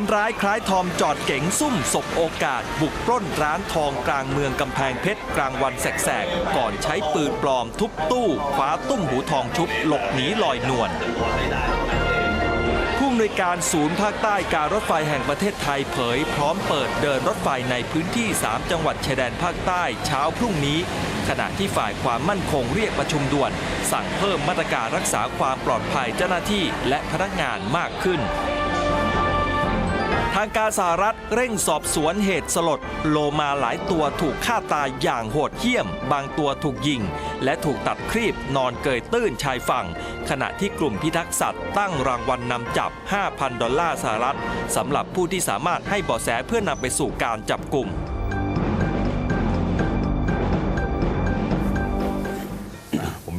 คนร้ายคล้ายทอมจอดเก๋งซุ่มสบโอกาส บุกปล้นร้านทองกลางเมืองกำแพงเพชรกลางวันแสกๆ ก่อนใช้ปืนปลอมทุบตู้คว้าตุ้มหูทองชุบหลบหนีลอยนวลผู้อำนวยการศูนย์ภาคใต้การรถไฟแห่งประเทศไทยเผย พร้อมเปิดเดินรถไฟในพื้นที่ 3 จังหวัดชายแดนภาคใต้เช้าพรุ่งนี้ ขณะที่ฝ่ายความมั่นคงเรียกประชุมด่วน สั่งเพิ่มมาตรการรักษาความปลอดภัยเจ้าหน้าที่และพนักงานมากขึ้นางการสหรัฐเร่งสอบสวนเหตุสลด โลมาหลายตัวถูกฆ่าตายอย่างโหดเหี้ยม บางตัวถูกยิง และถูกตัดครีบนอนเกยตื้นชายฝั่ง ขณะที่กลุ่มพิทักษ์สัตว์ตั้งรางวัลนนำจับ 5,000 ดอลลาร์สหรัฐสำหรับผู้ที่สามารถให้เบาะแสเพื่อนำไปสู่การจับกลุ่ม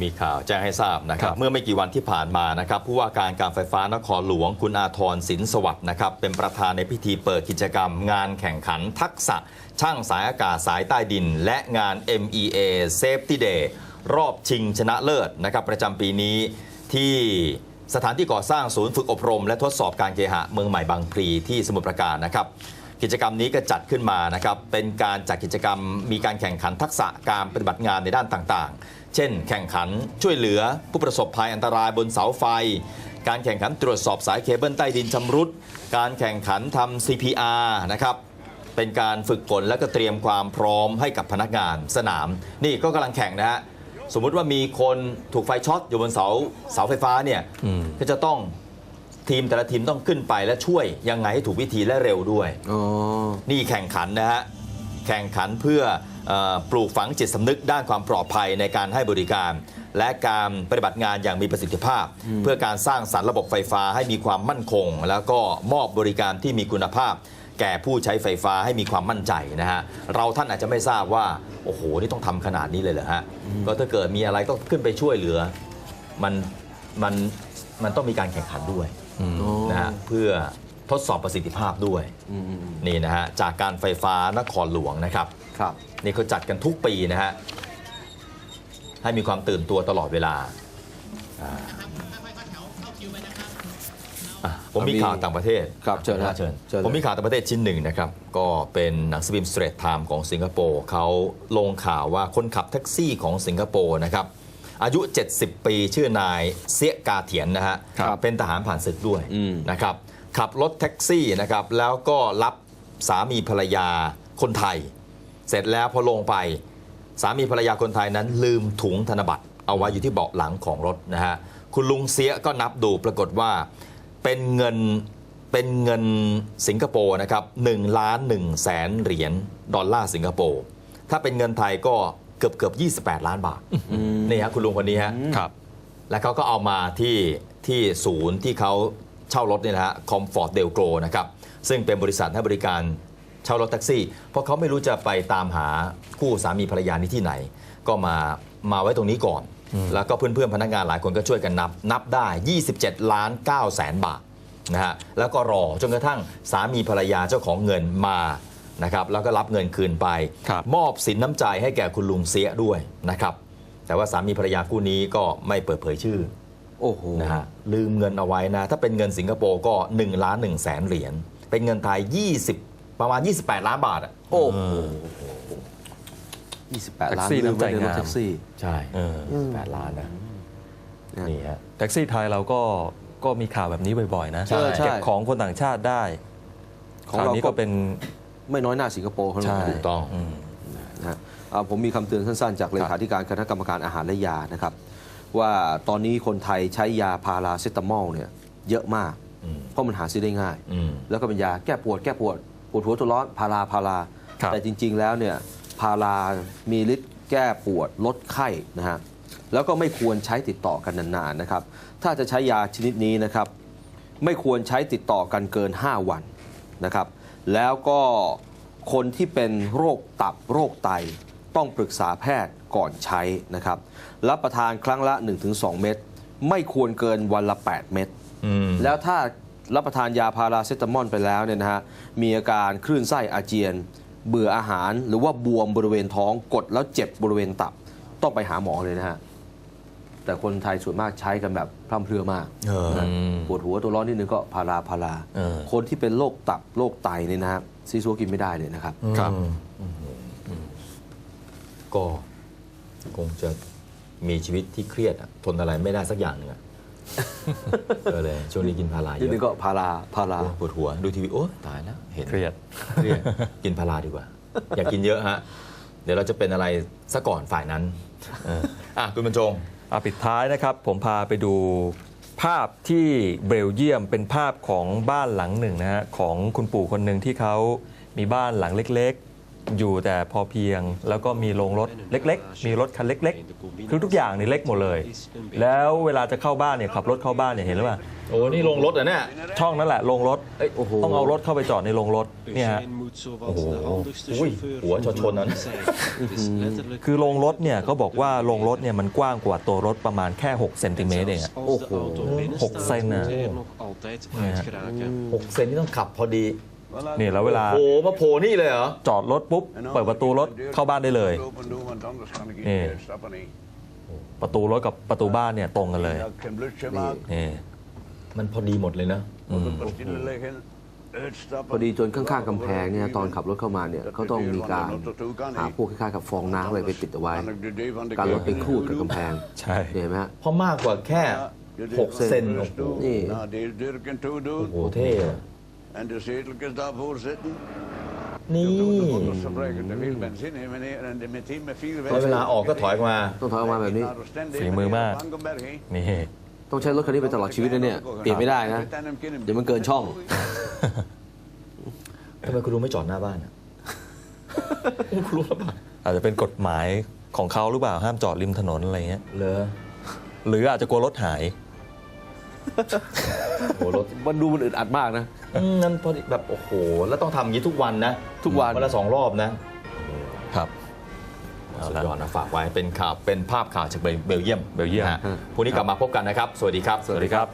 มมีข่าวแจ้งให้ทราบนะครับครับ เมื่อไม่กี่วันที่ผ่านมานะครับผู้ว่าการการไฟฟ้านครหลวงคุณอาทรสินสวัสดิ์นะครับเป็นประธานในพิธีเปิดกิจกรรม งานแข่งขันทักษะ ช่างสายอากาศสายใต้ดิน และงาน MEA Safety Day รอบชิงชนะเลิศนะครับประจำปีนี้ที่สถานที่ก่อสร้างศูนย์ฝึกอบรม และทดสอบการเคหะเมืองใหม่บางพลีที่สมุทรปราการนะครับ กิจกรรมนี้ก็จัดขึ้นมานะครับ เป็นการจัดกิจกรรมมีการแข่งขันทักษะการปฏิบัติงานในด้านต่างๆ เช่น แข่งขันช่วยเหลือผู้ประสบภัยอันตรายบนเสาไฟ การแข่งขันตรวจสอบสายเคเบิลใต้ดินชำรุด การแข่งขันทำ CPR นะครับ เป็นการฝึกฝนและก็เตรียมความพร้อมให้กับพนักงานสนาม นี่ก็กำลังแข่งนะฮะ สมมุติว่ามีคนถูกไฟช็อตอยู่บนเสาเสาไฟฟ้าเนี่ย ก็จะต้อง ทีมแต่ละทีมต้องขึ้นไปและช่วยยังไงให้ถูกวิธีและเร็วด้วยอ๋อนี่แข่งขันนะฮะแข่งขันเพื่อเออปลูกฝังจิตสำนึกด้านความปลอดภัยในการให้บริการ และการปฏิบัติงานอย่างมีประสิทธิภาพ เพื่อการสร้างสรรค์ระบบไฟฟ้าให้มีความมั่นคง แล้วก็มอบบริการที่มีคุณภาพ แก่ผู้ใช้ไฟฟ้าให้มีความมั่นใจนะฮะเราท่านอาจจะไม่ทราบว่า โอ้โห นี่ต้องทำขนาดนี้เลยเหรอฮะก็ถ้าเกิดมีอะไรก็ขึ้นไปช่วยเหลือ มันมันมันต้องมีการแข่งขันด้วย นะฮะเพื่อทดสอบประสิทธิภาพด้วยอืมอืมนี่นะฮะจากการไฟฟ้านครหลวงนะครับ ครับ นี่เขาจัดกันทุกปีนะฮะให้มีความตื่นตัวตลอดเวลาอ่าอะผมมีข่าวต่างประเทศ ครับเชิญนะฮะเชิญเชิญเลย ผมมีข่าวต่างประเทศชิ้นหนึ่งนะครับ ก็เป็นหนังสือพิมพ์สเตรทไทม์ของสิงคโปร์เขาลงข่าวว่าคนขับแท็กซี่ของสิงคโปร์นะครับ อายุ 70 ปีชื่อนายเซียกาเถียนนะฮะครับเป็นทหารผ่านศึกด้วยอืม นะครับขับรถแท็กซี่นะครับแล้วก็รับสามีภรรยาคนไทย เสร็จแล้วพอลงไป สามีภรรยาคนไทยนั้นลืมถุงธนบัตรเอาไว้อยู่ที่เบาะหลังของรถนะฮะคุณลุงเสียก็นับดูปรากฏว่าเป็นเงินเป็นเงินสิงคโปร์นะครับ1ล้าน1แสนเหรียญดอลลาร์สิงคโปร์ถ้าเป็นเงินไทยก็ เกือบเกือบ28 ล้านบาทนี่ฮะคุณลุงคนนี้ฮะครับแล้วเขาก็เอามาที่ที่ศูนย์ที่เขาเช่ารถเนี่ยนะฮะ Comfort Del Gro นะครับซึ่งเป็นบริษัทให้บริการเช่ารถแท็กซี่ เพราะเขาไม่รู้จะไปตามหาคู่สามีภรรยานี้ที่ไหน ก็มามาไว้ตรงนี้ก่อน แล้วก็เพื่อนๆพนักงานหลายคนก็ช่วยกันนับ นับได้ 27 ล้าน9แสนบาทนะฮะแล้วก็รอจนกระทั่งสามีภรรยาเจ้าของเงินมา นะครับแล้วก็รับเงินคืนไปครับมอบสินน้ำใจให้แก่คุณลุงเสียด้วยนะครับ แต่ว่าสามีภรรยาคู่นี้ก็ไม่เปิดเผยชื่อโอ้โหนะฮะลืมเงินเอาไว้นะ ถ้าเป็นเงินสิงคโปร์ก็1ล้าน1แสนเหรียญเป็นเงินไทย 20 ประมาณ 28 ล้านบาทอะโอ้โหยี่สิบแปดล้านแท็กซี่น้ำใจลืมไว้ในรถงามแท็กซี่ใช่เออ8ล้านนะนะนี่ฮะแท็กซี่ไทยเราก็ก็มีข่าวแบบนี้บ่อยๆนะใช่ใช่เก็บของคนต่างชาติได้ของข่าวเรานี้ก็ก็เป็น ไม่น้อยหน้าสิงคโปร์เขาใช่ ถูกต้องมนะฮะอ่าผมมีคำเตือนสั้นๆ จากเลขาธิการคณะกรรมการอาหารและยานะครับ ว่าตอนนี้คนไทยใช้ยาพาราเซตามอลเนี่ยเยอะมาก อืม เพราะมันหาซื้อได้ง่าย อืม แล้วก็เป็นยาแก้ปวดแก้ปวด ปวดหัวตัวร้อนพาราพารา ครับ แต่จริงๆแล้วเนี่ยพารามีฤทธิ์แก้ปวดลดไข้นะฮะแล้วก็ไม่ควรใช้ติดต่อกันนานๆนะครับถ้าจะใช้ยาชนิดนี้นะครับ ไม่ควรใช้ติดต่อกันเกิน 5 วันนะครับ แล้วก็คนที่เป็นโรคตับโรคไตต้องปรึกษาแพทย์ก่อนใช้นะครับ รับประทานครั้งละ 1-2 เม็ดไม่ควรเกินวันละ 8 เม็ดอืมแล้วถ้ารับประทานยาพาราเซตามอลไปแล้วเนี่ยนะฮะมีอาการคลื่นไส้อาเจียน เบื่ออาหารหรือว่าบวมบริเวณท้องกดแล้วเจ็บบริเวณตับต้องไปหาหมอเลยนะฮะ แต่คนไทยส่วนมากใช้กันแบบพร่ำเพรื่อมากเออนะปวดหัวตัวร้อนนิดนึงก็พาราพาราเออคนที่เป็นโรคตับโรคไตเนี่ยนะฮะซีซัวกินไม่ได้เลยนะครับ ครับก็คงจะมีชีวิตที่เครียดอะทนอะไรไม่ได้สักอย่างหนึ่งอะก็เลยช่วงนี้กินพาราเยนิดนึงอะก็พาราพาราโอ้ปวดหัวดูทีวีโอ้ตายแล้วเห็นเครียดเครียดกินพาราดีกว่า อยากกินเยอะฮะ เดี๋ยวเราจะเป็นอะไรซะก่อนฝ่ายนั้นเอออะคุณบรรจงอะ ปิดท้ายนะครับ ผมพาไปดูภาพที่เบลเยียมเป็นภาพของบ้านหลังหนึ่งนะฮะของคุณปู่คนหนึ่งที่เขามีบ้านหลังเล็ก อยู่แต่พอเพียง แล้วก็มีโรงรถเล็ก ๆ มีรถคันเล็กๆ คือทุกอย่างนี่เล็กหมดเลย แล้วเวลาจะเข้าบ้านเนี่ยขับรถเข้าบ้านเนี่ยเห็นหรือเปล่าโอ้นี่ลงรถเหรอเนี่ยช่องนั่นแหละโรงรถเอ้ยโอ้โหต้องเอารถเข้าไปจอดในโรงรถเนี่ยฮะโอ้โหอุ้ยหัวชนๆนั้น คือโรงรถเนี่ยเขาบอกว่าโรงรถเนี่ยมันกว้างกว่าตัวรถประมาณแค่ 6 เซนติเมตรเองอะโอ้โหหกเซนน่ะหกเซนนี่ต้องขับพอดี นี่แล้วเวลาโอ้โหมาโผล่นี่เลยเหรอ จอดรถปุ๊บ เปิดประตูรถเข้าบ้านได้เลยนี่ประตูรถกับประตูบ้านเนี่ยตรงกันเลยนี่มันพอดีหมดเลยนะพอดีจนข้างๆกำแพงเนี่ยตอนขับรถเข้ามาเนี่ยเขาต้องมีการหาพวกคล้ายๆกับฟองน้ำอะไรไปปิดเอาไว้การรถไปครูดกับกำแพงใช่เห็นไหมฮะเพราะมากกว่าแค่หกเซนโอ้โหนี่โอ้โหเท่อะ En de zeteltjes daarvoor zitten. นี่ Dat is verbruiken te veel benzine, meneer. En de- meteen met veel แล้วเวลาออกก็ถอยออกมา ต้องถอยออกมาแบบนี้ ฝีมือมาก นี่ ต้องใช้รถคันนี้ไปตลอดชีวิตนะเนี่ยเปลี่ยนไม่ได้นะ เดี๋ยวมันเกินช่อง ทำไมคุณรู้ไม่จอดหน้าบ้านอะคุณรู้หรือเปล่าอาจจะเป็นกฎหมายของเขาหรือเปล่าห้ามจอดริมถนนอะไรเงี้ย เหรอ หรืออาจจะกลัวรถหายโอ้โหรถมันดูมันอึดอัดมากนะอืมนั่นพอดีแบบโอ้โห แล้วต้องทำอย่างนี้ทุกวันนะ ทุกวันวันละสองรอบนะครับเอาสุดละยอดนะฝากไว้เป็นข่าวเป็นภาพข่าวจากเบลเยียมเบลเยียมนะฮะพรุ่งนี้กลับมาพบกันนะครับ สวัสดีครับ สวัสดีครับ